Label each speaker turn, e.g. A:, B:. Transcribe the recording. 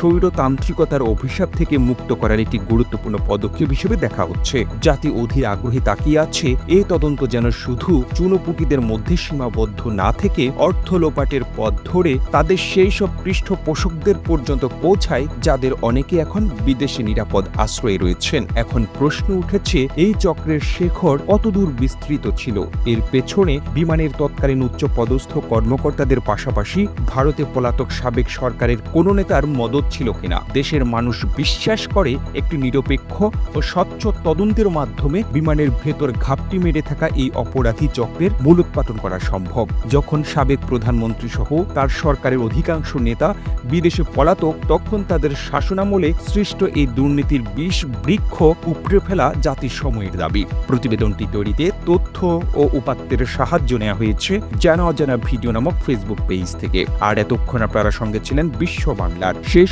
A: স্বৈরতান্ত্রিকতার অভিশাপ থেকে মুক্ত করার একটি গুরুত্বপূর্ণ পদক্ষেপ হিসেবে দেখা হচ্ছে। জাতি অধীর আগ্রহে তাকিয়ে আছে, এ তদন্ত যেন শুধু চুনোপুটিদের মধ্যে সীমাবদ্ধ না থেকে অর্থ লোপাটের পথ ধরে তাদের সেই সব পৃষ্ঠপোষকদের পর্যন্ত পৌঁছায়, যাদের অনেকে এখন বিদেশে নিরাপদ আশ্রয়ে রয়েছেন। এখন প্রশ্ন উঠেছে, এই চক্রের শেখর কতদূর বিস্তৃত ছিল। এর পেছনে বিমানের তৎকালীন উচ্চ পদস্থ কর্মকর্তাদের পাশাপাশি ভারতে পলাতক সাবেক সরকারের কোন নেতার মদত ছিল কিনা। দেশের মানুষ বিশ্বাস করে একটি নিরপেক্ষ ও স্বচ্ছ তদন্তের মাধ্যমে বিমানের ভেতর ঘাপটি মেরে থাকা এই অপরাধী চক্রের মূলোৎপাটন করা সম্ভব। যখন সাবেক প্রধানমন্ত্রী সহ তার সরকারের অধিকাংশ নেতা বিদেশে পলাতক, তখন তাদের শাসনামলে সৃষ্ট এই দুর্নীতির বিষ বৃক্ষ উপড়ে ফেলা জাতির সময়ের দাবি। প্রতিবেদনটি তৈরিতে তথ্য ও উপাত্তের সাহায্য নেওয়া হয়েছে জানা অজানা ভিডিও নামক ফেসবুক পেজ থেকে। আর এতক্ষণ আপনারা সঙ্গে ছিলেন বিশ্ব বাংলার। সেই